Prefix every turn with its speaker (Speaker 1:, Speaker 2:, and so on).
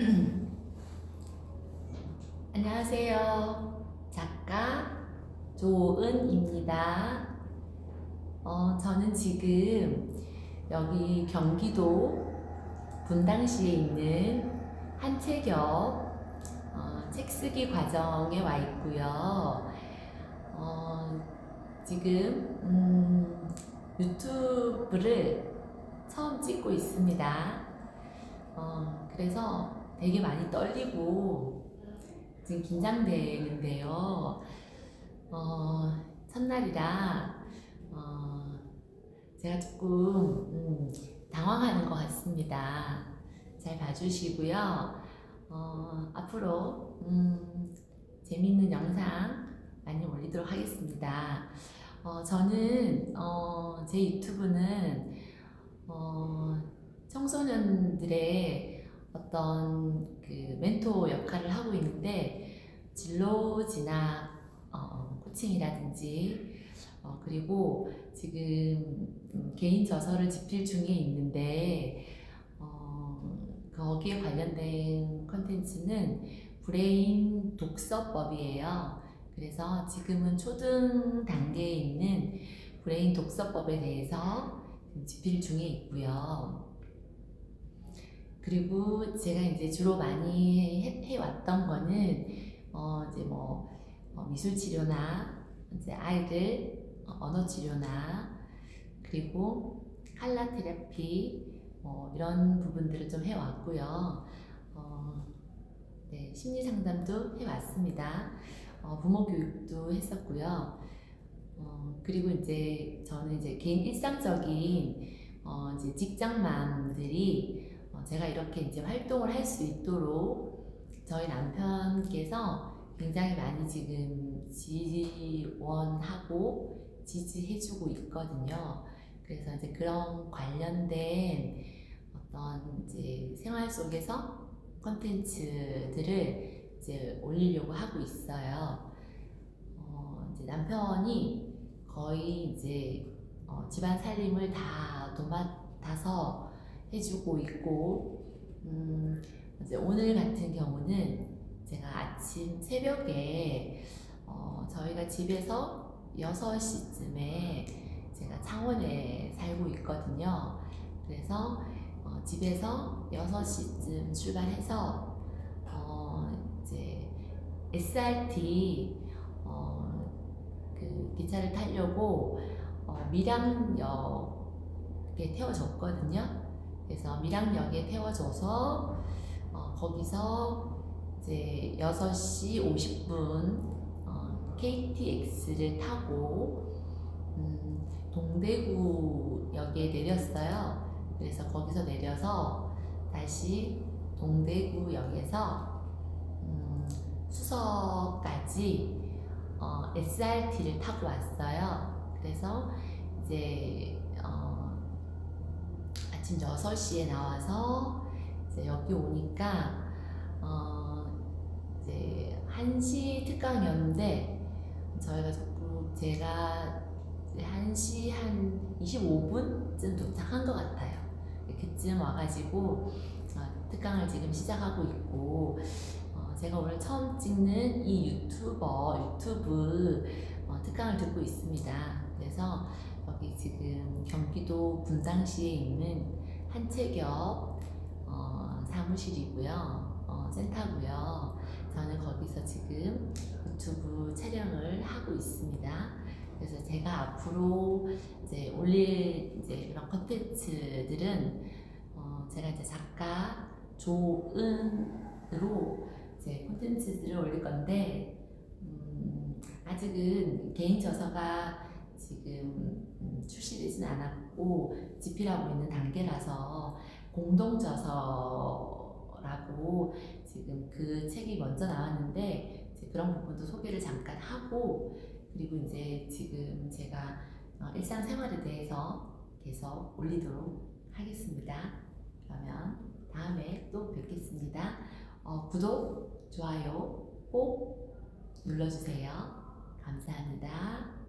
Speaker 1: 안녕하세요. 작가 조은입니다. 어, 저는 지금 여기 경기도 분당시에 있는 한채겹 어, 책 쓰기 과정에 와 있고요. 어, 지금 음, 유튜브를 처음 찍고 있습니다. 어, 그래서 되게 많이 떨리고 지금 긴장되는데요. 어, 첫날이라 어, 제가 조금 음, 당황하는 것 같습니다. 잘 봐주시고요. 어, 앞으로 음, 재밌는 영상 많이 올리도록 하겠습니다. 어, 저는 어, 제 유튜브는 어, 청소년들의 어떤 그 멘토 역할을 하고 있는데 진로 진학 어, 코칭이라든지 어, 그리고 지금 음, 개인 저서를 집필 중에 있는데 어, 거기에 관련된 컨텐츠는 브레인 독서법이에요. 그래서 지금은 초등 단계에 있는 브레인 독서법에 대해서 집필 중에 있고요. 그리고 제가 이제 주로 많이 해, 해왔던 거는 어 이제 뭐 어, 미술 치료나 이제 아이들 어, 언어 치료나 그리고 칼라 테라피 뭐 이런 부분들을 좀 해왔고요. 어, 네, 심리 상담도 해왔습니다. 어, 부모 교육도 했었고요. 어, 그리고 이제 저는 이제 개인 일상적인 어, 이제 직장맘들이 어, 제가 이렇게 이제 활동을 할 수 있도록 저희 남편께서 굉장히 많이 지금 지원하고 지지해주고 있거든요. 그래서 이제 그런 관련된 어떤 이제 생활 속에서 컨텐츠들을 이제 올리려고 하고 있어요. 어, 이제 남편이 거의 이제 어, 집안 살림을 다 도맡아서 해주고 있고, 음, 이제 오늘 같은 경우는 제가 아침 새벽에 어, 저희가 집에서 6시쯤에 제가 창원에 살고 있거든요. 그래서 어, 집에서 6시쯤 출발해서 어, 이제 SRT 어, 그 기차를 타려고 어, 밀양역에 태워줬거든요. 그래서 밀양역에 태워줘서 어, 거기서 이제 6시 50분 어, KTX를 타고 음, 동대구역에 내렸어요. 그래서 거기서 내려서 다시 동대구역에서 음, 수서까지 어, SRT를 타고 왔어요. 그래서 이제 어, 아침 6시에 나와서 이제 여기 오니까 어, 이제 1시 특강이었는데 저희가 자꾸 제가 이제 1시 한 25분쯤 도착한 것 같아요. 그쯤 와가지고 어, 특강을 지금 시작하고 있고 어, 제가 오늘 처음 찍는 이 유튜버 유튜브 어, 특강을 듣고 있습니다. 그래서 여기 지금 경기도 분당시에 있는 한채겹 어, 사무실이고요. 어, 센터고요. 저는 거기서 지금 유튜브 촬영을 하고 있습니다. 그래서 제가 앞으로 이제 올릴 이제 그런 컨텐츠들은 어, 제가 이제 작가 조은으로 이제 콘텐츠들을 올릴 건데 음, 아직은 개인 저서가 지금 음, 출시되진 않았고 집필하고 있는 단계라서 공동 저서라고 지금 그 책이 먼저 나왔는데 그런 부분도 소개를 잠깐 하고 그리고 이제 지금 제가 어, 일상생활에 대해서 계속 올리도록 하겠습니다. 그러면 다음에 또 뵙겠습니다. 어, 구독, 좋아요 꼭 눌러주세요. 감사합니다.